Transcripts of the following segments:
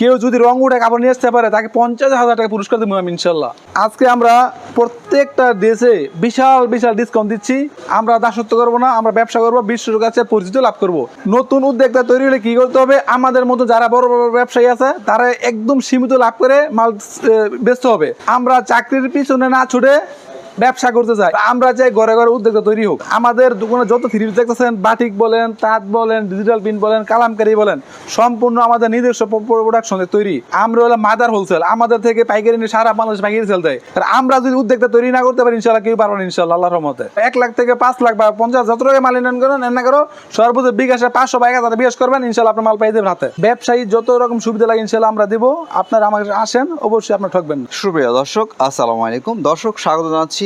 কেউ যদি রং উঠে কাপড় নিয়ে আসতে পারে, তাকে পঞ্চাশ হাজার টাকা পুরস্কার দেবো আমি ইনশাল্লাহ আজকে আমরা প্রত্যেকটা ড্রেসে বিশাল বিশাল ডিসকাউন্ট দিচ্ছি। আমরা দাসত্ব করব না, আমরা ব্যবসা করব, বিশ্বর কাছে পরিচিত লাভ করব। নতুন উদ্যোক্তা তৈরি হলে কি করতে হবে? আমাদের মতো যারা বড় বড় ব্যবসায়ী আছে, তারা একদম সীমিত লাভ করে মাল বেচতে হবে। আমরা চাকরির পিছনে না ছুটে ব্যবসা করতে চাই। আমরা চাই ঘরে ঘরে উদ্যোক্তা তৈরি হোক। আমাদের দোকানে যত থ্রি দেখতেছেন, বাটিক বলেন, তাঁত বলেন ডিজিটাল প্রিন্ট বলেন, কালামকারি বলেন, সম্পূর্ণ আমাদের নিজস্ব প্রোডাকশনে তৈরি। আমরা হলো মাদার হোলসেল আমাদের থেকে পাইকারি নিয়ে সারা বাংলাদেশ পাইকারি সেল দেয়। আমরা যদি উদ্যোক্তা তৈরি না করতে পারি ইনশাল্লাহ কেউ পারব ইনশাল্লাহ আল্লাহর রহমতে। এক লাখ থেকে পাঁচ লাখ বা পঞ্চাশ যত টাকা মাল নেন করেন নেন না করো, সর্বোচ্চ বিকাশে পাঁচশো বা এক হাজার বিকাশ করবেন ইনশাল্লাহ আপনার মাল পাই দেবেন হাতে। ব্যবসায়ী যত রকম সুবিধা লাগে ইনশাল্লাহ আমরা দিব। আপনারা কাছে আসেন, অবশ্যই আপনার ঠকবেন সুপ্রিয় দর্শক, আসসালামু আলাইকুম। দর্শক, স্বাগত জানাচ্ছি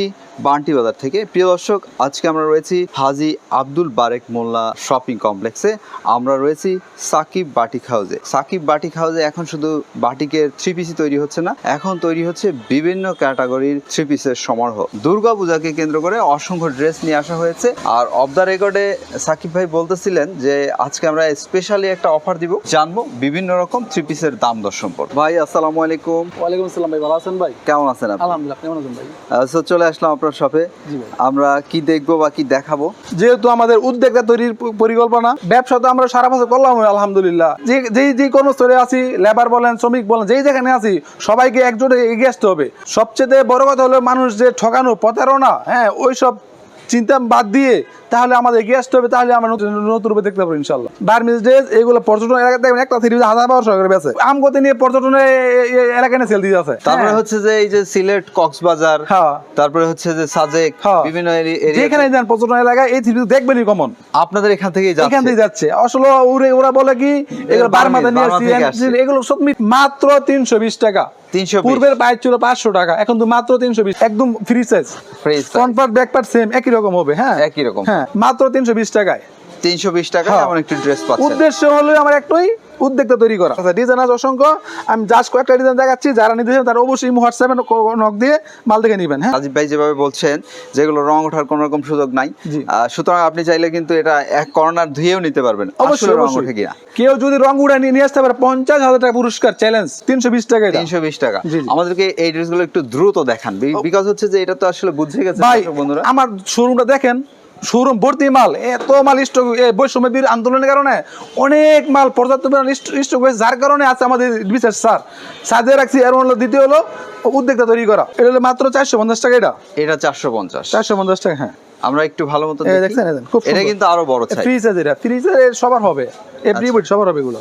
বান্টি বাজার থেকে। প্রিয় দর্শক আজকে আমরা রয়েছি হাজি আব্দুল বারেক মোল্লা শপিং কমপ্লেক্সে। আমরা রয়েছি সাকিব বাটিক হাউসে। সাকিব বাটিক হাউসে এখন শুধু বাটিকের থ্রি পিসি তৈরি হচ্ছে না এখন তৈরি হচ্ছে বিভিন্ন ক্যাটাগরির থ্রি পিসের সমারোহ। দুর্গা পূজাকে কেন্দ্র করে অসংখ্য ড্রেস নিয়ে আসা হয়েছে। আর অফ দ্য রেকর্ডে সাকিব ভাই বলতেছিলেন যে আজকে আমরা স্পেশালি একটা অফার দিব। জানব বিভিন্ন রকম থ্রি পিসের দাম দর সম্পর্কে। ভাই আসসালামু আলাইকুম। ওয়ালাইকুম আসসালাম ভাই ভালো আছেন ভাই? কেমন আছেন আপনি? আলহামদুলিল্লাহ কেমন আছেন ভাই? সো চলে আসলাম আপনার শপে আমরা কি দেখব বা কি দেখাবো? যেহেতু আমাদের উদ্যোক্তা তৈরির পরিকল্পনা ব্যবসা তো আমরা সারা বছর করলাম আলহামদুলিল্লাহ। যে যেই যে কর্মস্থলে আছি লেবার বলেন শ্রমিক বলেন যেই যেখানে আছি সবাইকে একজোটে এগিয়ে আসতে হবে। সবচেয়ে বড় কথা হলো মানুষ যে ঠকানো প্রতারণা হ্যাঁ ওইসব চিন্তা বাদ দিয়ে তাহলে আমাদের এগিয়ে আসতে হবে তাহলে আমরা নতুন নতুন রূপে দেখতে পাবো ইনশাল্লাহ বার্মিজ ড্রেস এগুলো পর্যটন এলাকায় দেখবেন একটা থ্রি হাজার বারোশো করে বেছে আমগতি নিয়ে পর্যটনে এ- এ- এলাকায় সেল দিয়ে আছে তারপরে হ্যাঁ। হচ্ছে যে এই যে সিলেট কক্সবাজার হ্যাঁ। তারপরে হচ্ছে যে সাজেক হ্যাঁ। বিভিন্ন যেখানে যান পর্যটন এলাকায় এই থ্রি দেখবেনই কমন আপনাদের এখান থেকেই এখান থেকে যাচ্ছে আসলে ওরে ওরা বলে কি এগুলো বারমাতে নিয়ে থেকে। এগুলো সব মাত্র তিনশো বিশ টাকা 320 পূর্বের বাইক ছিল পাঁচশো টাকা এখন তো মাত্র তিনশো বিশ। একদম free size size। Front part back part same একই রকম হবে হ্যাঁ? একই রকম। হ্যাঁ মাত্র তিনশো বিশ টাকায়। তিনশো বিশ টাকা হ্যাঁ। এমন একটি ড্রেস পাচ্ছেন। উদ্দেশ্য হলো আমার একটাই উদ্যোক্তা তৈরি করা। আচ্ছা ডিজাইন আছে অসংখ্য। আমি জাস্ট কয়েকটা ডিজাইন দেখাচ্ছি যারা নিতে চান তারা অবশ্যই হোয়াটসঅ্যাপে নক দিয়ে মাল দেখে নেবেন হ্যাঁ? রাজীব ভাই যেভাবে বলছেন যেগুলো রং ওঠার কোনো রকম সুযোগ নাই। সুতরাং আপনি চাইলে কিন্তু এটা এক কর্নার ধুয়েও নিতে পারবেন। অবশ্যই রং ওঠে কিনা। কেউ যদি রং উড়ে নিয়ে আসতে পারে পঞ্চাশ হাজার টাকা পুরস্কার চ্যালেঞ্জ তিনশো বিশ টাকা। তিনশো বিশ টাকা। আমাদেরকে এই ড্রেসগুলো একটু দ্রুত দেখান। বিকজ হচ্ছে যে এটা তো আসলে বুঝে গেছে বন্ধুরা। আমার শোরুমটা দেখেন। শোরুম ভর্তি মাল এত মাল স্টক বৈষম্য বীর আন্দোলনের কারণে অনেক মাল পর্যাপ্ত স্টক হয়েছে যার কারণে আছে আমাদের বিশেষ স্যার সাজিয়ে রাখছি। এর হলো দ্বিতীয় হলো উদ্যোক্তা তৈরি করা। এটা হলো মাত্র চারশো পঞ্চাশ টাকা এটা। এটা চারশো পঞ্চাশ। চারশো পঞ্চাশ টাকা হ্যাঁ। আমরা একটু ভালো মতো দেখছেন, এটা কিন্তু আরও বড় সাইজ ফ্রি সাইজ এটা ফ্রি সাইজ সবার হবে। এভরি সবার হবে এগুলো।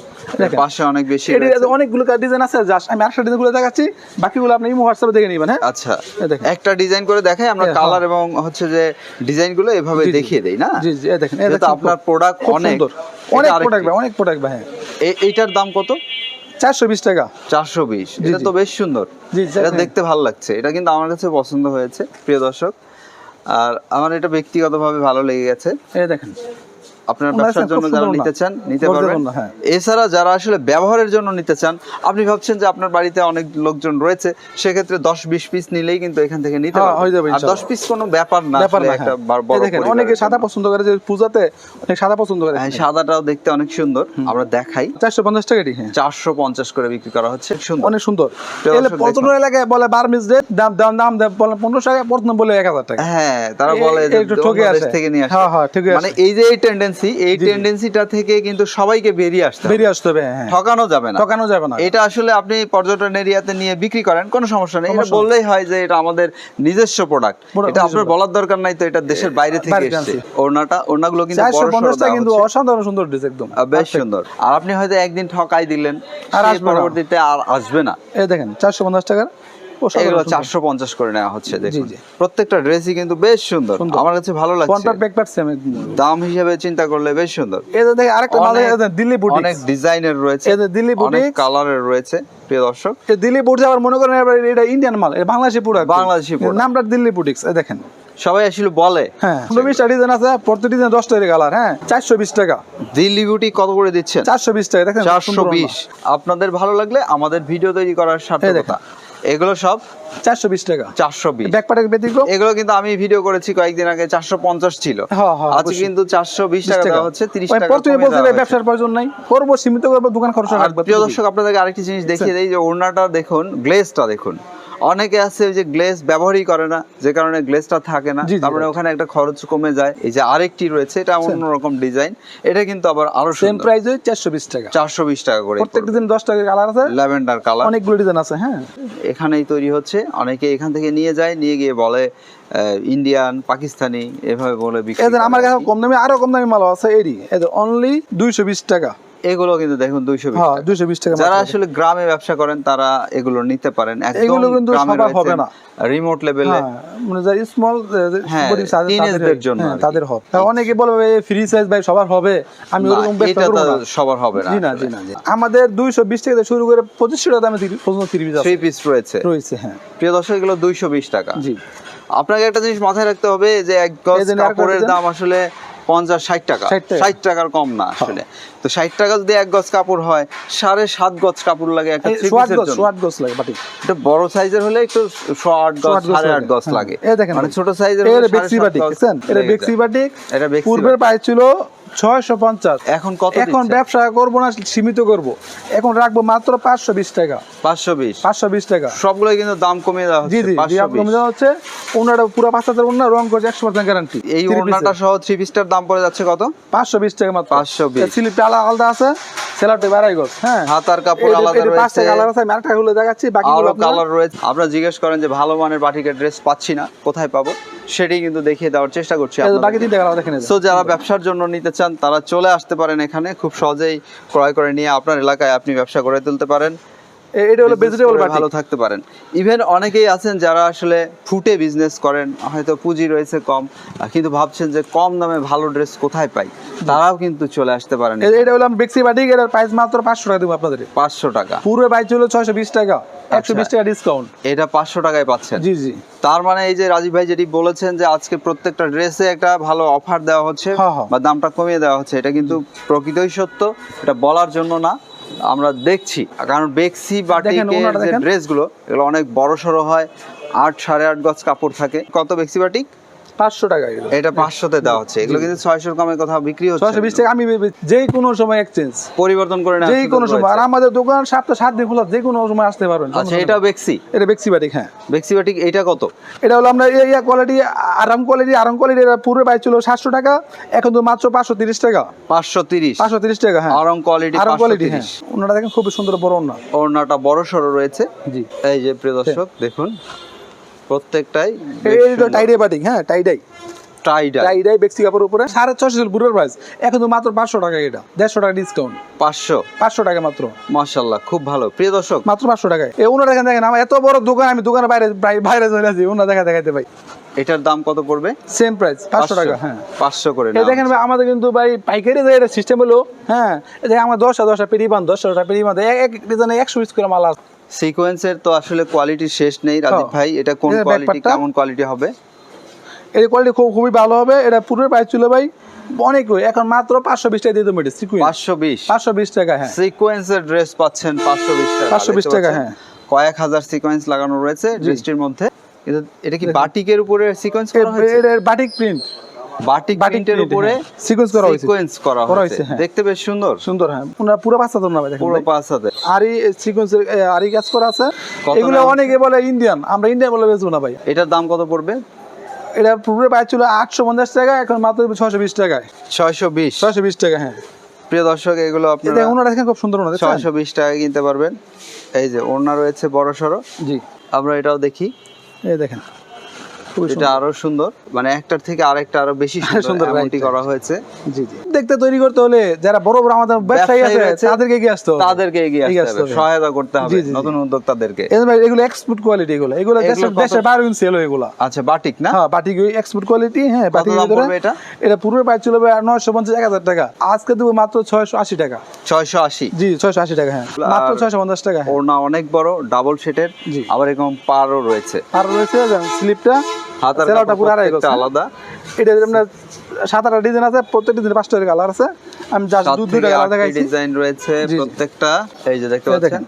পাশে অনেক বেশি এটি। অনেকগুলো ডিজাইন আছে জাস্ট আমি ডিজাইনগুলো দেখাচ্ছি। বাকিগুলো আপনি ইমো হোয়াটসঅ্যাপে দেখে নেবেন হ্যাঁ? আচ্ছা। একটা ডিজাইন করে দেখাই আমরা হ্যাঁ, কালার এবং হচ্ছে যে ডিজাইনগুলো এভাবে। দেখিয়ে দেই না? জি জি দেখেন যেহেতু আপনার প্রোডাক্ট অনেক। অনেক প্রোডাক্ট হ্যাঁ অনেক প্রোডাক্ট হ্যাঁ। এইটার দাম কত? চারশো বিশ টাকা। চারশো বিশ। এটা তো বেশ সুন্দর। জি, এটা দেখতে ভালো লাগছে। এটা কিন্তু আমার কাছে পছন্দ হয়েছে প্রিয় দর্শক। আর আমার এটা ব্যক্তিগতভাবে ভালো লেগে গেছে। এটা দেখেন। আপনার ব্যবসার জন্য যারা নিতে চান নিতে পারবেন। হ্যাঁ। এছাড়া যারা আসলে ব্যবহারের জন্য নিতে চান আপনি ভাবছেন যে আপনার বাড়িতে অনেক লোকজন রয়েছে সেক্ষেত্রে দশ বিশ পিস নিলেই কিন্তু এখান থেকে নিতে হ্যাঁ, পারবেন। আর দশ পিস কোনো ব্যাপার না একটা হ্যাঁ। বড় অনেকে সাদা পছন্দ করে যে পূজাতে অনেক সাদা পছন্দ করে। হ্যাঁ সাদাটাও দেখতে অনেক সুন্দর। আমরা দেখাই। চারশো পঞ্চাশ টাকা চারশো পঞ্চাশ করে বিক্রি করা হচ্ছে। অনেক সুন্দর। পর্যটন এলাকায় বলে বার্মিজ রেট দাম দাম দাম বলে পনেরোশো টাকা প্রথম বলে এক হাজার টাকা। হ্যাঁ তারা বলে। থেকে নিয়ে আসে। হ্যাঁ, হ্যাঁ, ঠকে মানে এই যে এই টেন্ডেন্সি এই টেন্ডেন্সিটা থেকে কিন্তু সবাইকে বেরিয়ে আসতে বেরিয়ে আসতে হবে হ্যাঁ ঠকানো যাবে না। ঠকানো যাবে না। এটা আসলে আপনি পর্যটন এরিয়াতে নিয়ে বিক্রি করেন কোনো সমস্যা নেই। এটা বললেই হয় যে এটা আমাদের নিজস্ব প্রোডাক্ট এটা আপনার বলার দরকার নাই তো এটা দেশের বাইরে থেকে এসেছে। ওড়নাটা ওড়নাগুলো কিন্তু বড় পঞ্চাশ কিন্তু অসাধারণ সুন্দর ড্রেস একদম। বেশ সুন্দর। আর আপনি হয়তো একদিন ঠকাই দিলেন আর। পরবর্তীতে আর আসবে না। এই দেখেন চারশো পঞ্চাশ টাকার অসাধারণ এগুলো চারশো পঞ্চাশ করে নেওয়া হচ্ছে দেখুন। প্রত্যেকটা ড্রেসই কিন্তু বেশ সুন্দর। আমার কাছে ভালো লাগছে। দাম হিসেবে চিন্তা করলে বেশ সুন্দর। দেখে আরেকটা মাল দিল্লি বুটিক অনেক ডিজাইনের রয়েছে। যে দিল্লি অনেক বুটিক কালারের রয়েছে প্রিয় দর্শক। এই দিল্লি বুটিক আবার মনে করেন এটা ইন্ডিয়ান মাল এটা বাংলাদেশি প্রোডাক্ট বাংলাদেশি। নামটা দিল্লি বুটিক্স দেখেন। সবাই আসলে বলে। হ্যাঁ পনেরো বিশটা ডিজাইন আছে প্রতি ডিজাইন দশটা কালার হ্যাঁ চারশো বিশ টাকা। দিল্লি বিউটি কত করে দিচ্ছেন? চারশো বিশ টাকা দেখেন চারশো বিশ। আপনাদের ভালো লাগলে আমাদের ভিডিও তৈরি করার সাথে। এগুলো সব চারশো বিশ টাকা। চারশো বিশ। ব্যাকপাটের ব্যতিক্রম এগুলো কিন্তু আমি ভিডিও করেছি কয়েকদিন আগে চারশো পঞ্চাশ ছিল। হ্যাঁ, হ্যাঁ, আজকে কিন্তু চারশো বিশ টাকা হচ্ছে তিরিশ টাকা প্রথমে বলতে। ব্যবসার প্রয়োজন নাই। করব সীমিত করব দোকান খরচ রাখব প্রিয় দর্শক আপনাদেরকে আরেকটি জিনিস দেখিয়ে দেয় যে ওড়নাটা দেখুন গ্লেজটা দেখুন। অনেকে আছে ওই যে গ্লেজ ব্যবহারই করে না যে কারণে গ্লেজটা থাকে না। তারপরে ওখানে একটা খরচ কমে যায়। এই যে আরেকটি রয়েছে এটা অন্যরকম ডিজাইন এটা কিন্তু আবার আরও সেম প্রাইস চারশো বিশ টাকা। চারশো বিশ টাকা করে প্রত্যেক ডিজাইন দশ টাকা কালার আছে। ল্যাভেন্ডার কালার অনেকগুলো ডিজাইন আছে হ্যাঁ। এখানেই তৈরি হচ্ছে। অনেকে এখান থেকে নিয়ে যায় নিয়ে গিয়ে বলে ইন্ডিয়ান পাকিস্তানি এভাবে বলে বিক্রি আমার কাছে কম দামি আরও কম দামি মাল আছে এরই। এদের অনলি দুইশো বিশ টাকা। এগুলো কিন্তু দেখুন দুইশো হ্যাঁ দুইশো বিশ টাকা যারা আসলে গ্রামে ব্যবসা করেন তারা এগুলো নিতে পারেন। এগুলো কিন্তু সবার হবে না। রিমোট লেভেলে হ্যাঁ, মানে যারা স্মল হ্যাঁ, জন্য তাদের হবে। অনেকে বলবে ফ্রি সাইজ ভাই সবার হবে। আমি ওরকম এটা সবার হবে না জি না জি না আমাদের দুইশো বিশ টাকা থেকে শুরু করে পঁচিশশো টাকা দামে পর্যন্ত থ্রি পিস থ্রি পিস রয়েছে। রয়েছে হ্যাঁ। প্রিয় দর্শক এগুলো দুইশো বিশ টাকা। জি। আপনাকে একটা জিনিস মাথায় রাখতে হবে যে এক গজ কাপড়ের দাম আসলে পঞ্চাশ ষাট টাকা। ষাট টাকার কম না আসলে। তো ষাট টাকা যদি এক গজ কাপড় হয় সাড়ে সাত গজ কাপড় লাগে একটা গজ লাগে বাটি। এটা বড় সাইজের হলে একটু আট গজ সাড়ে আট লাগে। গজ হ্যাঁ। লাগে। মানে ছোট সাইজের বেক্সি এটা বেক্সি এটা পূর্বের পায়ে ছিল ছয়শো পঞ্চাশ। এখন কত এখন ব্যবসা করব না সীমিত করব। এখন রাখব মাত্র পাঁচশো বিশ টাকা। পাঁচশো বিশ? পাঁচশো বিশ টাকা। সবগুলো কিন্তু দাম কমিয়ে দেওয়া জি জি জি পাঁচশো আপনার হচ্ছে। ওনারা পুরো পাঁচ হাজার ওনার রং করছে একশো পার্সেন্ট গ্যারান্টি এই ওড়নাটা সহ থ্রি পিসটার দাম পড়ে যাচ্ছে কত? পাঁচশো বিশ টাকা মাত্র। 520 স্লিপটা আলাদা আলাদা আছে সেলারটা বাড়াই গছ হ্যাঁ। হাতার কাপড় আলাদা এই পাঁচটা কালার আছে আমি আরেকটা গুলো দেখাচ্ছি বাকি আরও কালার রয়েছে। আপনারা জিজ্ঞেস করেন যে ভালো মানের বাটিকের ড্রেস পাচ্ছি না কোথায় পাবো? সেটাই কিন্তু দেখিয়ে দেওয়ার চেষ্টা করছি বাকি আপনাদেরকে। তিনটা কালার দেখেন সো যারা ব্যবসার জন্য নিতে চান তারা চলে আসতে পারেন এখানে। খুব সহজেই ক্রয় করে নিয়ে আপনার এলাকায় আপনি ব্যবসা করে তুলতে পারেন। এটা হলো ভেজিটেবল বাটি। ভালো থাকতে পারেন। ইভেন অনেকেই আছেন যারা আসলে ফুটে বিজনেস করেন হয়তো পুঁজি রয়েছে কম কিন্তু ভাবছেন যে কম দামে ভালো ড্রেস কোথায় পাই? তারাও কিন্তু চলে আসতে পারেন এটা হলো বেক্সি বাটি এটার প্রাইস মাত্র পাঁচশো টাকা দেবো আপনাদের। পাঁচশো টাকা। পুরো প্রাইস ছিল ছয়শো বিশ টাকা একশো বিশ আচ্ছা। টাকা ডিসকাউন্ট এটা পাঁচশো টাকায় পাচ্ছেন। জি জি। তার মানে এই যে রাজীব ভাই যেটি বলেছেন যে আজকে প্রত্যেকটা ড্রেসে একটা ভালো অফার দেওয়া হচ্ছে হ্যাঁ, হ্যাঁ। বা দামটা কমিয়ে দেওয়া হচ্ছে এটা কিন্তু প্রকৃতই সত্য এটা বলার জন্য না। আমরা দেখছি কারণ বেক্সি বাটিকের যে ড্রেসগুলো এগুলো অনেক বড় সড়ো হয় আট সাড়ে আট গজ কাপড় থাকে। কত বেক্সি বাটিক পাঁচশো টাকা এটা পাঁচশোতে দেওয়া হচ্ছে। এগুলো কিন্তু ছয়শোর কমে কোথাও বিক্রি হচ্ছে। ছয়শো বিশ টাকা। আমি যে কোনো সময় এক্সচেঞ্জ পরিবর্তন করে নেওয়ার যে কোনো সময়। আর আমাদের দোকান সপ্তাহ সাত দিন খোলা যে কোনো সময় আসতে পারবেন। আচ্ছা এটা বেক্সি এটা বেক্সি বাটিক হ্যাঁ। বেক্সি বাটিক এটা কত? এটা হলো আমরা ইয়া কোয়ালিটি আরাম কোয়ালিটি আরাম কোয়ালিটি পুরো প্রাইস ছিল সাতশো টাকা। এখন তো মাত্র পাঁচশো তিরিশ টাকা। পাঁচশো তিরিশ। পাঁচশো তিরিশ টাকা হ্যাঁ। আরং কোয়ালিটি আরাম কোয়ালিটি হ্যাঁ। ওনারা দেখেন খুবই সুন্দর বড় ওনা ওড়নাটা বড় সড়ো রয়েছে। জি। এই যে প্রিয় দর্শক দেখুন। প্রত্যেকটাই এই তো টাইডাই বাটিক হ্যাঁ টাইডাই টাইডা টাইডাই বেক্সি কাপড়ের উপরে সাড়ে ছশো ছিল প্রাইস এখন তো মাত্র পাঁচশো টাকা এটা দেড়শো টাকা ডিসকাউন্ট পাঁচশো পাঁচশো টাকা মাত্র মাশাল্লাহ খুব ভালো প্রিয় দর্শক মাত্র পাঁচশো টাকায় এই ওনারা দেখেন দেখেন আমার এত বড় দোকান আমি দোকানের বাইরে বাইরে চলে আসি ওনারা দেখা দেখাইতে ভাই এটার দাম কত পড়বে সেম প্রাইস পাঁচশো টাকা হ্যাঁ পাঁচশো করে দেখেন ভাই আমাদের কিন্তু ভাই পাইকারি যে এটা সিস্টেম হলো হ্যাঁ দেখেন আমার দশটা দশটা পেরি বান দশটা পেরি বান এক এক ডিজাইনে একশো পিস করে মাল আছে সিকোয়েন্সের তো আসলে কোয়ালিটি শেষ নেই রাজীব হ্যাঁ। ভাই এটা কোন কোয়ালিটি কেমন কোয়ালিটি হবে? এর কোয়ালিটি খুব খুবই ভালো হবে এটা পুরো প্রাইস ছিল ভাই অনেক এখন মাত্র পাঁচশো বিশ টাকা দিয়ে দেবো সিকুয়েন্স পাঁচশো বিশ? পাঁচশো বিশ টাকা হ্যাঁ। সিকোয়েন্সের ড্রেস পাচ্ছেন পাঁচশো বিশ টাকা 520 দেখতে টাকা, হ্যাঁ। কয়েক হাজার সিকোয়েন্স লাগানো রয়েছে ড্রেসটির মধ্যে। এটা কি বাটিকের উপরে সিকোয়েন্স করা হয়েছে? বাটিক প্রিন্ট বাটিক প্রিন্টের উপরে হ্যাঁ। Sequence করা হয়েছে। সিকোয়েন্স করা হয়েছে হ্যাঁ। দেখতে বেশ সুন্দর। সুন্দর হ্যাঁ। ওনারা পুরো না দেখেন পুরো ভাই। পাঁচ হাতে আরি সিকোয়েন্সের আরি কাজ করা আছে। এগুলো অনেকে বলে ইন্ডিয়ান আমরা ইন্ডিয়ান বলে বেচবো না ভাই। এটার দাম কত পড়বে? এটা পূর্বে প্রাইস ছিল আটশো পঞ্চাশ টাকা এখন মাত্র ছশো বিশ টাকায়। ছয়শো বিশ। ছশো বিশ টাকা হ্যাঁ। প্রিয় দর্শক এগুলো আপনারা দেখেন ওনারা দেখেন খুব সুন্দর? ছয়শো বিশ টাকা কিনতে পারবেন। এই যে ওড়না রয়েছে বড় সড়ো জি। আমরা এটাও দেখি। এই দেখেন। এটা আরও সুন্দর। মানে একটার থেকে আরেকটা আরও বেশি সুন্দর এমনটি করা হয়েছে। জি জি। দেখতে তৈরি করতে হলে যারা বড় বড় আমাদের ব্যবসায়ী আছে তাদেরকে এগিয়ে আসতে হবে। তাদেরকে এগিয়ে আসতে হবে। সহায়তা করতে হবে। নতুন উদ্যোক্তাদেরকে। এই ভাই এগুলো এক্সপোর্ট কোয়ালিটি এগুলো। এগুলো দেশের বাইরে সেল হয় এগুলো। আচ্ছা বাটিক না? হ্যাঁ বাটিক এক্সপোর্ট কোয়ালিটি হ্যাঁ বাটিক দাম এটা? এটা পূর্বে প্রাইস ছিল ভাই নয়শো পঞ্চাশ এক হাজার টাকা। আজকে দেবো মাত্র ছয়শো আশি টাকা। ছয়শো আশি। জি ছয়শো আশি টাকা হ্যাঁ। মাত্র ছয়শো পঞ্চাশ টাকা হ্যাঁ। ওড়না অনেক বড় ডাবল সেটের জি। আবার এরকম পারও রয়েছে। আর রয়েছে স্লিপটা হাতার পুরো। আলাদা এটা আপনার সাত আটটা ডিজাইন আছে প্রত্যেক ডিজাইন পাঁচটা কালার আছে। আমি জাস্ট দুইটা কালার দেখাইছি। ডিজাইন রয়েছে। প্রত্যেকটা। এই যে দেখতে পাচ্ছেন।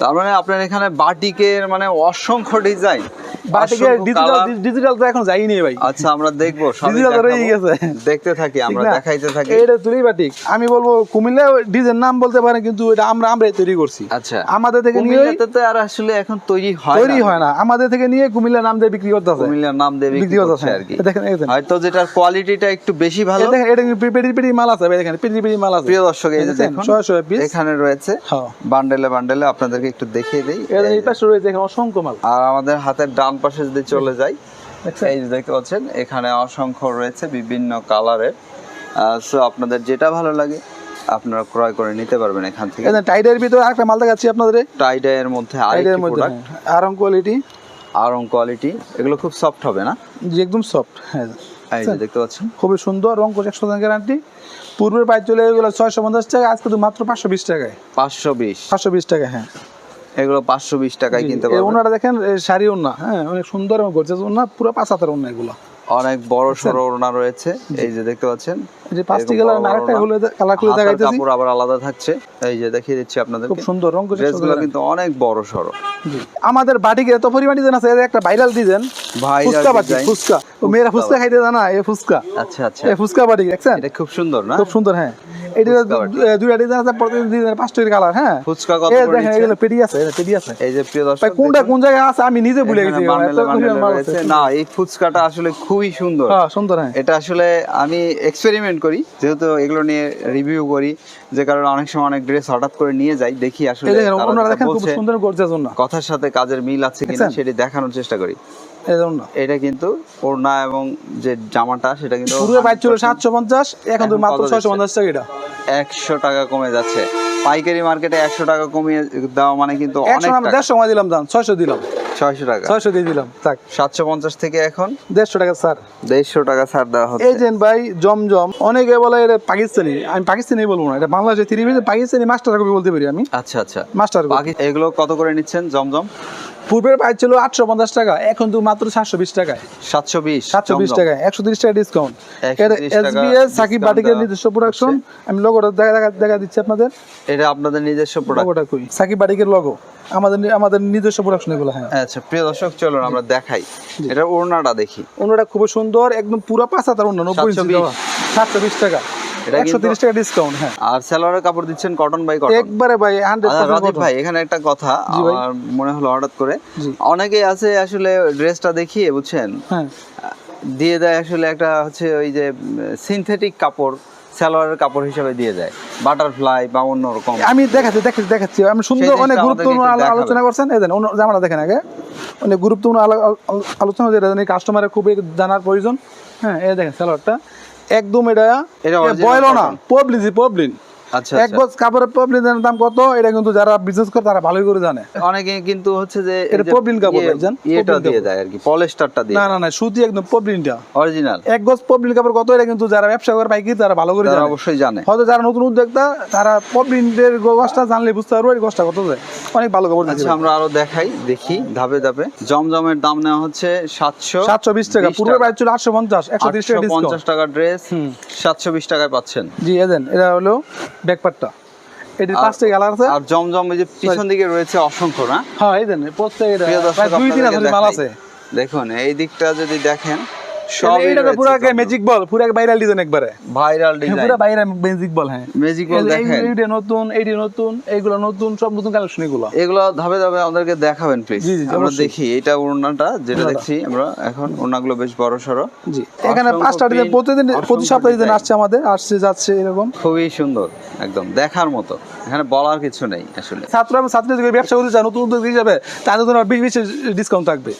তার মানে আপনার এখানে বাটিকের মানে অসংখ্য ডিজাইন বাটিকে ডিজিটাল ডিজিটাল তো এখন যাইনি ভাই। আচ্ছা আমরা দেখব রয়েই দেখাবো। গেছে। দেখতে থাকি আমরা দেখাইতে থাকি। এটা তুলি বাটিক। আমি বলব কুমিল্লা ডিজাইন নাম বলতে পারেন কিন্তু এটা আমরা আমরাই তৈরি করছি। আচ্ছা। আমাদের থেকে নিয়ে কুমিল্লাতে তো আর আসলে এখন তৈরি হয় তৈরি হয় না। আমাদের থেকে নিয়ে কুমিল্লা নাম দিয়ে বিক্রি করতে আছে। কুমিল্লার নাম দিয়ে বিক্রি বিক্রি করতে করছে আছে। আর কি। দেখেন এই হয়তো যেটার কোয়ালিটিটা একটু বেশি ভালো। দেখেন এটা পেটি পেটি মাল আছে ভাই দেখেন পেটি পেটি মাল আছে। প্রিয় দর্শক এই যে দেখুন শয়ে শয়ে piece। এখানে রয়েছে হ্যাঁ। বান্ডেলে বান্ডেলে আপনাদেরকে একটু দেখিয়ে দেই। এটা এই পাশে রয়েছে এখানে অসংখ্য মাল। আর আমাদের হাতের ডান পাশে যদি চলে যাই দেখছেন এই যে দেখতে পাচ্ছেন এখানে অসংখ্য রয়েছে বিভিন্ন কালারের। সো আপনাদের যেটা ভালো লাগে আপনারা ক্রয় করে নিতে পারবেন এখান থেকে। টাইডের ভিতরে আরেকটা মাল দেখাচ্ছি আপনাদের। টাইডাইয়ের মধ্যে টাইডের আরেকটি মধ্যে প্রোডাক্ট আরাম কোয়ালিটি আরং কোয়ালিটি এগুলো খুব সফট হবে না? জি একদম সফট হ্যাঁ। দেখতে পাচ্ছেন। খুবই সুন্দর রং কোচ একশো গ্যারান্টি। পূর্বের পাইপ চলে গেলো ছয়শো পঞ্চাশ টাকা আজকে তো মাত্র পাঁচশো বিশ টাকায়। পাঁচশো বিশ। পাঁচশো বিশ টাকা হ্যাঁ। এগুলো পাঁচশো বিশ টাকায় কিনতে পারবেন। ওনারা দেখেন শাড়ি ওনা হ্যাঁ অনেক সুন্দর এবং গর্জাস ওনা পুরো পাঁচ হাতের ওনা এগুলো। অনেক বড় সড়ো ওড়না রয়েছে। এই যে দেখতে পাচ্ছেন এই যে পাঁচটি কালার আরেকটা হলো কালার হাতার দেখাইতেছি। কাপড় আবার আলাদা থাকছে। এই যে দেখিয়ে দিচ্ছি আপনাদের খুব সুন্দর রং করে ড্রেসগুলো কিন্তু অনেক বড় সরো জি। আমাদের বাটিকে এত পরিমাণ ডিজাইন আছে একটা ভাইরাল ডিজাইন। ভাই ফুচকা বাটি ফুসকা ফুচকা। ও মেয়েরা ফুচকা খাইতে জানা এই ফুচকা। আচ্ছা আচ্ছা। এই ফুচকা বাটি দেখছেন? এটা খুব সুন্দর না? খুব সুন্দর হ্যাঁ। এটা দুইটা ডিজাইন আছে প্রতিদিন ডিজাইন পাঁচটা কালার হ্যাঁ? ফুচকা কত করে দেখেন এগুলো পেটি আছে। এটা পেটি আছে। এই যে প্রিয় দর্শক কোনটা কোন জায়গায় আছে আমি নিজে ভুলে গেছি। বান্ডেলে এত বান্ডেলে পরিমাণ মাল রয়েছে। আছে। না এই ফুচকাটা আসলে খুবই সুন্দর। হ্যাঁ সুন্দর হ্যাঁ। এটা আসলে আমি এক্সপেরিমেন্ট করি যেহেতু এগুলো নিয়ে রিভিউ করি যে কারণে অনেক সময় অনেক ড্রেস হঠাৎ করে নিয়ে যাই দেখি আসলে খুব সুন্দর গর্জাস কথার সাথে কাজের মিল আছে কিনা? সেটি দেখানোর চেষ্টা করি। এটা কিন্তু ওড়না এবং যে জামাটা সেটা কিন্তু পুরো বাইক ছিল সাতশো পঞ্চাশ এখন তো মাত্র ছয়শো পঞ্চাশ টাকা এটা। একশো টাকা কমে যাচ্ছে। পাইকারি মার্কেটে একশো টাকা কমিয়ে দেওয়া মানে কিন্তু অনেক দেড়শো সময় দিলাম দাম ছয়শো দিলাম। ছয়শো টাকা। ছয়শো দিয়ে দিলাম থাক। সাতশো পঞ্চাশ থেকে এখন? দেড়শো টাকা স্যার দেড়শো টাকা ছাড় দেওয়া হচ্ছে। এজেন্ট ভাই জমজম অনেকে বলে এটা পাকিস্তানি। আমি পাকিস্তানি বলব না এটা বাংলাদেশে থ্রি পাকিস্তানি মাস্টার কপি বলতে পারি আমি। আচ্ছা আচ্ছা। মাস্টার এগুলো কত করে নিচ্ছেন জমজম? পূর্বের প্রাইস ছিল আটশো পঞ্চাশ টাকা এখন তো মাত্র সাতশো বিশ টাকায়। সাতশো বিশ সাতশো বিশ টাকায় একশো তিরিশ টাকা ডিসকাউন্ট 130 এসবিএস সাকিব বাটিকের নিজস্ব প্রোডাকশন আমি লোগোটা দেখা দেখা দেখা দিচ্ছি আপনাদের। এটা আপনাদের নিজস্ব প্রোডাক্ট সাকিব বাটিকের লোগো আমাদের আমাদের নিজস্ব প্রোডাকশন এগুলো হ্যাঁ। আচ্ছা প্রিয় দর্শক চলুন আমরা দেখাই। এটা ওড়নাটা দেখি। অন্যটা খুব সুন্দর একদম পুরো পাঁচ হাজার অন্য নব্বই 720 সাতশো বিশ টাকা। এটা টাকা ডিসকাউন্ট হ্যাঁ। আর সেলোয়ারের কাপড় দিচ্ছেন কটন বাই কটন একবারে ভাই হান্ড্রেড আচ্ছা, রাজীব ভাই এখানে একটা কথা আমার মনে হলো হঠাৎ করে। অনেকেই আছে আসলে ড্রেসটা দেখিয়ে বুঝছেন? হ্যাঁ। দিয়ে দেয় আসলে একটা হচ্ছে ওই যে সিনথেটিক কাপড় সালোয়ারের কাপড় হিসেবে দিয়ে দেয়। বাটারফ্লাই বা অন্য রকম। আমি দেখাচ্ছি দেখাচ্ছি দেখাচ্ছি। আমি সুন্দর অনেক গুরুত্বপূর্ণ আলোচনা করছেন। এই অন্য জামাটা দেখেন আগে। অনেক গুরুত্বপূর্ণ আলো- আলো- আলোচনা যেটা কাস্টমারের খুবই জানার প্রয়োজন। হ্যাঁ এই দেখেন স্যালোয়ারটা একদম এটা এটা বয়লো না। পবলিজি পবলিন এক গজ কাপড়ের পবলিনের দাম কত? এটা কিন্তু যারা বিজনেস করে তারা ভালোই করে জানে। অনেকে কিন্তু হচ্ছে যে এটা পবলিন কাপড় ইয়ে- ইয়েটা পবলিন দিয়ে। দেয় আর কি পলিস্টারটা দিয়ে। না না না সুতি একদম পবলিনটা অরিজিনাল এক গজ পবলিন কাপড় কত? এটা কিন্তু যারা ব্যবসা করে পাইকারি তারা ভালো করে জানে। অবশ্যই জানে। হয়তো যারা নতুন উদ্যোক্তা তারা পবলিনের গজটা জানলে বুঝতে পারব এই গজটা কত যায়। অনেক ভালো কাপড় আচ্ছা আমরা আরও দেখাই দেখি ধাপে ধাপে। জমজমের দাম নেওয়া হচ্ছে সাতশো সাতশো বিশ টাকা পূর্বে প্রাইস ছিল আটশো পঞ্চাশ একশো তিরিশ টাকা টাকার ড্রেস হুম। সাতশো বিশ টাকায় পাচ্ছেন। জি এদেন এটা হলো ব্যাকপার্টটা এটির আর- পাঁচটা কালার আছে। আর জমজম এই যে পিছন দিকে রয়েছে অসংখ্য না? হ্যাঁ এই দেন প্রত্যেক দুই তিন হাজার মাল আছে। দেখুন এই দিকটা যদি দেখেন সব এইটা তো পুরো ম্যাজিক বল পুরো ভাইরাল ডিজাইন একবারে। ভাইরাল ডিজাইন পুরো ভাইরাল ম্যাজিক বল হ্যাঁ। ম্যাজিক বল দেখেন। এইটা নতুন এইটা নতুন এইগুলো নতুন সব নতুন কালেকশন এগুলো। এগুলো ধাপে ধাপে আমাদেরকে দেখাবেন প্লিজ জি, জি, আমরা দেখি এটা ওড়নাটা যেটা দেখছি আমরা এখন ওড়নাগুলো বেশ বড় সড়ো। জি এখানে পাঁচটা ডিজাইন প্রতিদিন প্রতি সপ্তাহে আসছে আমাদের আসছে যাচ্ছে এরকম। খুবই সুন্দর একদম দেখার মতো। এখানে বলার কিছু নেই আসলে। ছাত্র এবং ছাত্রী ব্যবসা করতে চায় নতুন উদ্যোগ হিসাবে তাদের জন্য বিশ বিশ ডিসকাউন্ট থাকবে।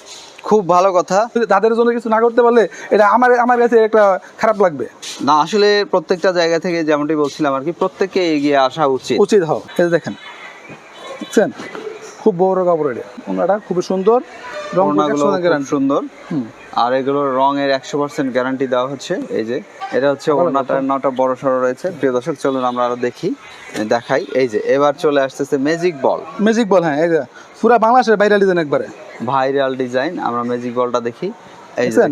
খুব ভালো কথা। তাদের জন্য কিছু না করতে পারলে এটা আমার আমার কাছে একটা খারাপ লাগবে। না আসলে প্রত্যেকটা জায়গা থেকে যেমনটি বলছিলাম আর কি প্রত্যেককে এগিয়ে আসা উচিত। উচিত এই যে দেখেন দেখছেন? খুব বড় কাপড় এটা। ওনাটা খুবই সুন্দর। রং ওড়নাগুলো খুব সুন্দর। আর এগুলোর রঙের একশো পার্সেন্ট গ্যারান্টি দেওয়া হচ্ছে। এই যে এটা হচ্ছে ওড়নাটা নটা বড় সড়ো রয়েছে। প্রিয় দর্শক চলুন আমরা আরও দেখি দেখাই। এই যে এবার চলে আসতেছে ম্যাজিক বল ম্যাজিক বল হ্যাঁ এই যে পুরা বাংলাদেশের ভাইরাল ডিজাইন একবারে। ভাইরাল ডিজাইন আমরা ম্যাজিক বলটা দেখি। এই এটা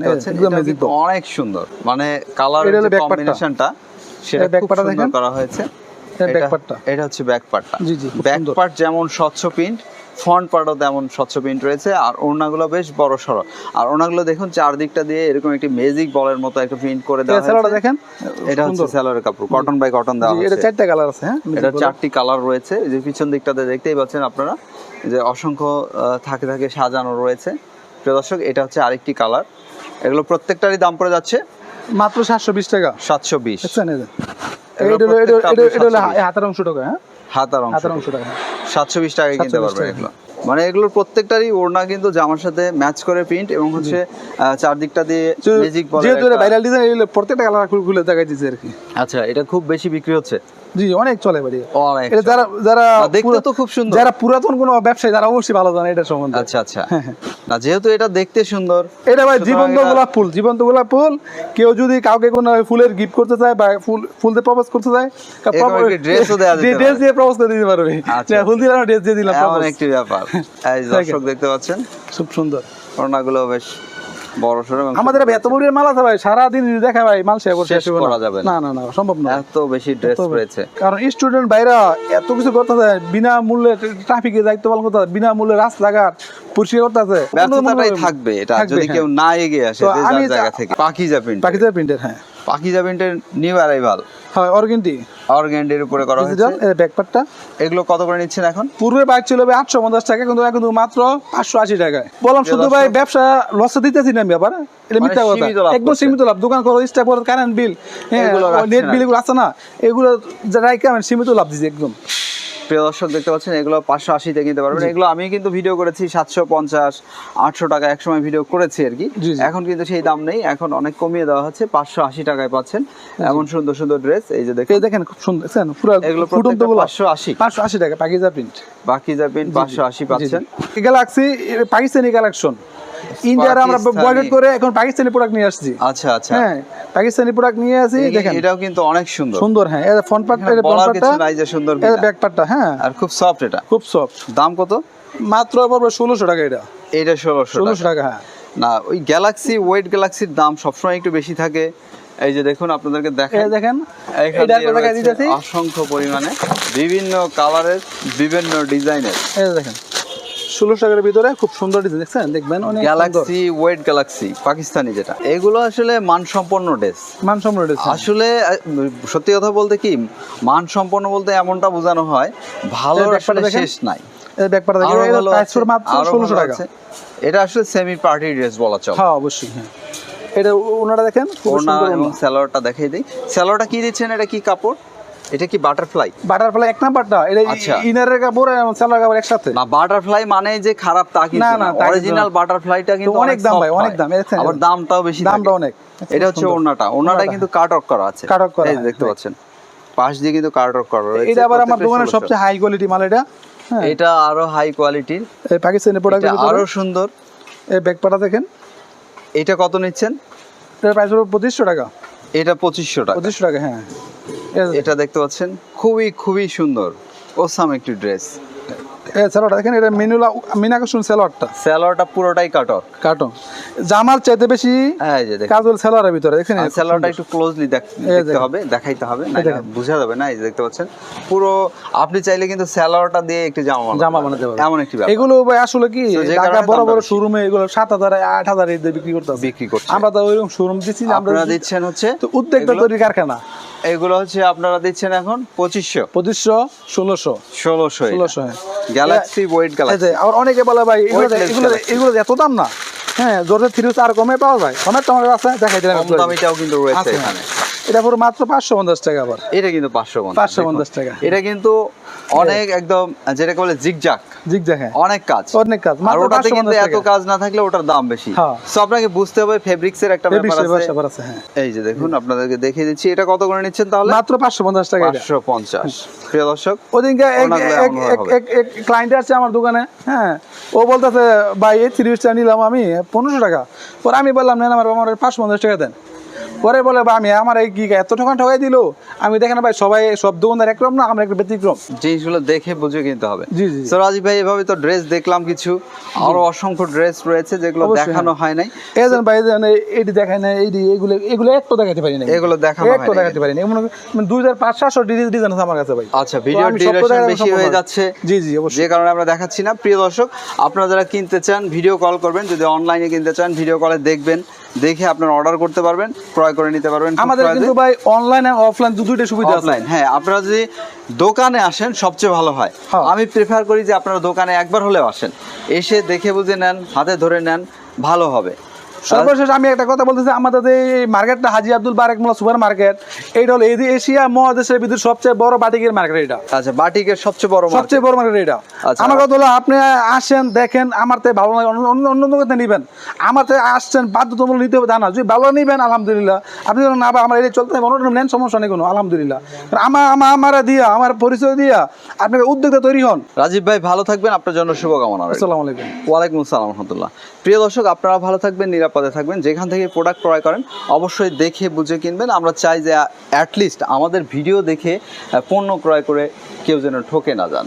magic অনেক সুন্দর। মানে কালার। কম্বিনেশনটা সেটা ব্যাকপাটা দেখেন। করা হয়েছে। এই এটা- হচ্ছে ব্যাক পার্টটা জি, জি, খুব ব্যাক সুন্দর। পার্ট যেমন স্বচ্ছ প্রিন্ট ফ্রন্ট পার্টও তেমন স্বচ্ছ প্রিন্ট রয়েছে আর ওড়নাগুলো বেশ বড় সড়ো। আর ওড়নাগুলো দেখুন চারদিকটা দিয়ে এরকম একটি ম্যাজিক বলের মতো একটা প্রিন্ট করে দেওয়া হয়েছে। দেখেন। এটা হচ্ছে। স্যালোরের কাপড় কটন বাই কটন দেওয়া জি, এটা হয়েছে চারটা কালার আছে হ্যাঁ এটা চারটি কালার রয়েছে। এই যে পিছন দিকটাতে দেখতেই পাচ্ছেন আপনারা যে অসংখ্য থাকে থাকে সাজানো রয়েছে। প্রিয় দর্শক এটা হচ্ছে আরেকটি কালার এগুলো প্রত্যেকটারই দাম পড়ে যাচ্ছে। মাত্র সাতশো বিশ টাকা। সাতশো বিশ। এটা হলো- হাতের অংশ টাকা হ্যাঁ? হাতার অংশ। হাতের। সাতশো বিশ টাকায় কিনতে 720 পারবেন এগুলো। মানে এগুলোর প্রত্যেকটারই ওড়না কিন্তু জামার সাথে ম্যাচ করে প্রিন্ট এবং হচ্ছে চারদিকটা দিয়ে ম্যাজিক যেহেতু ভাইরাল ডিজাইন এগুলো প্রত্যেকটা কালার খুলে দেখা দিচ্ছে আর কি। আচ্ছা এটা খুব বেশি বিক্রি হচ্ছে। জি অনেক চলে বাড়ি অনেক এটা যারা যারা দেখতে তো খুব সুন্দর। যারা পুরাতন কোনো ব্যবসায়ী তারা অবশ্যই ভালো জানে এটা সম্বন্ধে। আচ্ছা আচ্ছা। না যেহেতু এটা দেখতে সুন্দর এটা ভাই জীবন্ত গোলাপ ফুল জীবন্ত গোলাপ ফুল। কেউ যদি কাউকে কোনো ফুলের গিফট করতে চায় বা ফুল ফুল দিয়ে প্রপোজ করতে চায় dress-ও দেয়া যেতে ড্রেস দিয়ে প্রপোজ করে দিতে পারবে। আচ্ছা। ফুল দিলাম ড্রেস দিয়ে দিলাম এমন। একটি ব্যাপার। এই দর্শক দেখতে পাচ্ছেন? খুব সুন্দর। ওড়নাগুলো বেশ বড় সড়ো আমাদের এত বড় মাল আছে ভাই সারাদিন যদি দেখা ভাই মাল শেষ শেষ করা যাবে না। না না না সম্ভব না। এত বেশি ড্রেস রয়েছে কারণ স্টুডেন্ট বাইরা এত কিছু করতেছে বিনা মূল্যে ট্রাফিকে বিনা মূল্যে রাস্তাঘাট পরিষ্কার করতেছে ব্যর্থতাটাই থাকবে এটা যদি হ্যাঁ। কেউ না এগিয়ে আসে যে জায়গা থেকে। পাকিজা প্রিন্ট পাকিস্তান প্রিন্টের হ্যাঁ। পাকিজা প্রিন্টের নিউ অ্যারাইভাল হয় অর্গেন্ডি অর্গেন্ডির উপরে করা হয়েছে। এর ব্যাকপার্টটা এগুলো কত করে নিচ্ছেন এখন? পূর্বে বাইক ছিল ভাই আটশো পঞ্চাশ টাকা কিন্তু এখন মাত্র পাঁচশো আশি টাকায় বললাম শুধু ভাই ব্যবসা লসে দিতেছি না আমি আবার এটা মানে মিথ্যা কথা। একদম সীমিত লাভ। দোকান করো স্টাফ করো কারেন্ট বিল নেট বিল। এগুলো আছে না। এগুলো রাইকে আমি সীমিত লাভ দিছে একদম। প্রিয় দর্শক দেখতে পাচ্ছেন এগুলো পাঁচশো আশিতে কিনতে পারবেন। এগুলো আমি কিন্তু ভিডিও করেছি সাতশো পঞ্চাশ আটশো টাকা এক সময় ভিডিও করেছি আর কি। এখন কিন্তু সেই দাম নেই এখন অনেক কমিয়ে দেওয়া হচ্ছে পাঁচশো আশি টাকায় পাচ্ছেন। এমন সুন্দর সুন্দর ড্রেস এই যে দেখুন। এই দেখেন খুব সুন্দর পুরো এগুলো পাঁচশো আশি। পাঁচশো আশি টাকা পাকিজা প্রিন্ট বাকি যাবেন পাঁচশো আশি পাচ্ছেন। গ্যালাক্সি পাকিস্তানি কালেকশন ইন্ডিয়ার আমরা করে এখন পাকিস্তানি প্রোডাক্ট নিয়ে আসছি। আচ্ছা আচ্ছা। হ্যাঁ পাকিস্তানি প্রোডাক্ট নিয়ে আসি দেখেন। এটাও কিন্তু অনেক সুন্দর। সুন্দর হ্যাঁ। এর ফ্রন্ট পার্টটা এর ফ্রন্ট পার্টটা নাই যে সুন্দর কিনা। ব্যাক পার্টটা হ্যাঁ। আর খুব সফট এটা। খুব সফট দাম কত? মাত্র পড়বে ষোলোশো টাকা এটা। এটা ষোলোশো ষোলোশো টাকা হ্যাঁ। না ওই গ্যালাক্সি ওয়েট গ্যালাক্সির দাম সবসময় একটু বেশি থাকে। এই যে দেখুন আপনাদেরকে দেখেন এখান এটা দিয়ে একটা দেখা রয়েছে দিতেছি। অসংখ্য পরিমাণে বিভিন্ন কালারের বিভিন্ন ডিজাইনের এই দেখেন। ষোলোশো টাকার ভিতরে খুব সুন্দর ডিজাইন দেখছেন? দেখবেন অনেক গ্যালাক্সি ওয়েট গ্যালাক্সি পাকিস্তানি যেটা। এগুলো আসলে মানসম্পন্ন ড্রেস মানসম্পন্ন ডিজাইন আসলে সত্যি কথা বলতে কি মানসম্পন্ন বলতে এমনটা বোঝানো হয় ভালো। শেষ নাই। মাত্র টাকা। এটা আসলে সেমি পার্টি ড্রেস বলা চলে। হ্যাঁ অবশ্যই হ্যাঁ। এটা ওনারা দেখেন খুব এবং স্যালোয়ারটা দেখাই দিই। স্যালোয়ারটা কি দিচ্ছেন? এটা কি কাপড়? এটা কি বাটারফ্লাই বাটারফ্লাই এক নাম্বারটা এটা আচ্ছা। ইনারের কাপড় এবং সালোয়ার কাপড় একসাথে। না বাটারফ্লাই মানে যে খারাপ তা কিন্তু না, অরিজিনাল বাটারফ্লাইটা কিন্তু অনেক দাম ভাই, অনেক দাম? আবার দামটাও বেশি দামটা অনেক। এটা হচ্ছে। ওড়নাটা। ওড়নাটা। কিন্তু কাট অফ করা আছে। Cut off করা, এই দেখতে পাচ্ছেন। পাশ দিয়ে কিন্তু কাট অফ করা রয়েছে। এটা আবার আমার দোকানের সবচেয়ে হাই কোয়ালিটি মাল এটা। হ্যাঁ। এটা আরও হাই কোয়ালিটির এই পাকিস্তানি প্রোডাক্ট আরও সুন্দর। এই ব্যাক পাটা দেখেন। এটা কত নিচ্ছেন? এটার প্রাইস হলো পঁচিশশো টাকা। এটা পঁচিশশো টাকা। পঁচিশশো টাকা হ্যাঁ। এটা দেখতে পাচ্ছেন? খুবই খুবই সুন্দর। ওসাম একটি ড্রেস। এই স্যালোয়ারটা দেখেন এটা মিনুলা মিনাকশন স্যালোয়ারটা স্যালোয়ারটা পুরোটাই কাট অফ জামার চাইতে বেশি হ্যাঁ যে দেখেন। কাজল স্যালোয়ারের ভিতরে দেখেন স্যালোয়ারটা একটু ক্লোজলি দেখতে হবে দেখাইতে হবে না বোঝা যাবে না এই যে দেখতে পাচ্ছেন। পুরো আপনি চাইলে কিন্তু স্যালোয়ারটা দিয়ে একটি জামা বানাতে জামা বানাতে পারবেন। এমন একটি ব্যাপার। এগুলো ভাই আসলে কি ঢাকা বড় বড়। শোরুমে এগুলো সাত হাজার আট হাজার দিয়ে বিক্রি করতে বিক্রি করছে। আমরা তো ওইরকম শোরুম দিচ্ছি আমরা আপনারা দিচ্ছেন হচ্ছে তো উদ্যোক্তা তৈরি কারখানা। এগুলো হচ্ছে আপনারা দিচ্ছেন এখন পঁচিশশো। পঁচিশশো ষোলোশো। ষোলোশো ষোলোশো। গ্যালাক্সি ওয়েট গ্যালাক্সি আবার অনেকে বলে ভাই এগুলো এগুলো এত দাম না? হ্যাঁ জোরে থ্রি আর কমে পাওয়া যায়। অনেক তোমার আছে দেখাই দিলাম দামিটাও কিন্তু রয়েছে এখানে। এটা পুরো মাত্র পাঁচশো পঞ্চাশ টাকা আবার। এটা কিন্তু পাঁচশো পঞ্চাশ। 550 দেখুন। টাকা। এটা কিন্তু অনেক একদম যেটাকে বলে জিগজাক জিগ দেখে অনেক কাজ। অনেক কাজ আর ওটাতে কিন্তু এত কাজ না থাকলে ওটার দাম বেশি। হ্যাঁ। সো আপনাকে বুঝতে হবে একটা ব্যাপার আছে। হ্যাঁ। এই যে দেখুন আপনাদেরকে দেখিয়ে দিচ্ছি এটা কত করে নিচ্ছেন তাহলে? মাত্র পাঁচশো পঞ্চাশ টাকা প্রিয় দর্শক ওদিনকে এক এক এক ক্লায়েন্ট আমার দোকানে হ্যাঁ। ও বলতেছে ভাই এই থ্রি পিসটা নিলাম আমি পনেরোশো টাকা। পরে আমি বললাম নেন আমার আমার পাঁচশো পঞ্চাশ টাকা দেন। পরে বলে ভাই আমি আমার এই কি এত টাকা ঠকাই দিল? আমি দেখেন ভাই সবাই সব দোকানদার একরকম না আমরা একটা ব্যতিক্রম। জিনিসগুলো দেখে বুঝে কিনতে হবে। জি, জি। তো রাজীব ভাই এভাবে তো ড্রেস দেখলাম কিছু। আরও অসংখ্য ড্রেস রয়েছে যেগুলো দেখানো হয় নাই। এই যেন ভাই যেন এইটি দেখায় না এইটি এগুলো এগুলো একটু দেখাতে পারি না এগুলো দেখানো হয় না। দেখাতে পারি না এমন মানে দুই হাজার পাঁচ সাতশো ডিজাইন আছে আমার কাছে ভাই। আচ্ছা ভিডিও ডিউরেশন বেশি হয়ে যাচ্ছে। জি জি অবশ্যই। যে কারণে আমরা দেখাচ্ছি না। প্রিয় দর্শক আপনারা যারা কিনতে চান ভিডিও কল করবেন। যদি অনলাইনে কিনতে চান ভিডিও কলে দেখবেন। দেখে আপনারা অর্ডার করতে পারবেন ক্রয় করে নিতে পারবেন। আমাদের কিন্তু ভাই অনলাইন আর অফলাইন দুটোই সুবিধা আছে। অফলাইন হ্যাঁ আপনারা যদি দোকানে আসেন সবচেয়ে ভালো হয়। হ্যাঁ। আমি প্রেফার করি যে আপনারা দোকানে একবার হলেও আসেন। এসে দেখে বুঝে নেন হাতে ধরে নেন ভালো হবে। সর্বশেষ আমি একটা কথা বলতেছি আমাদের যে মার্কেটটা হাজি আব্দুল বারেক মোল্লা সুপার মার্কেট এইটা হলো এই এশিয়া মহাদেশের ভিতরে সবচেয়ে বড় বাটিকের মার্কেট এটা আচ্ছা বাটিকের সবচেয়ে বড়। সবচেয়ে বড় মার্কেট এটা আচ্ছা। আমার কথা হলো আপনি আসেন দেখেন আমার তো ভালো লাগে অন্য অন্য- দোকানে নিবেন। আমার তো আসছেন বাধ্যতামূলক নিতে হবে তা না। যদি ভালো নিবেন আলহামদুলিল্লাহ। আপনি যখন না বা আমার এটা চলতে থাকবে অন্য নেন সমস্যা নেই কোনো আলহামদুলিল্লাহ। আমার আমার আমার দিয়া আমার পরিচয় দিয়া আপনাকে উদ্যোক্তা তৈরি হন। রাজীব ভাই ভালো থাকবেন আপনার জন্য শুভকামনা। আসসালামু আলাইকুম। ওয়ালাইকুম আসসালাম রহমতুল্লাহ। প্রিয় দর্শক, আপনারা ভালো থাকবেন, নিরাপদে থাকবেন। যেখান থেকে প্রোডাক্ট ক্রয় করেন, অবশ্যই দেখে বুঝে কিনবেন। আমরা চাই যে অ্যাটলিস্ট আমাদের ভিডিও দেখে পণ্য ক্রয় করে কেউ যেন ঠকে না যান।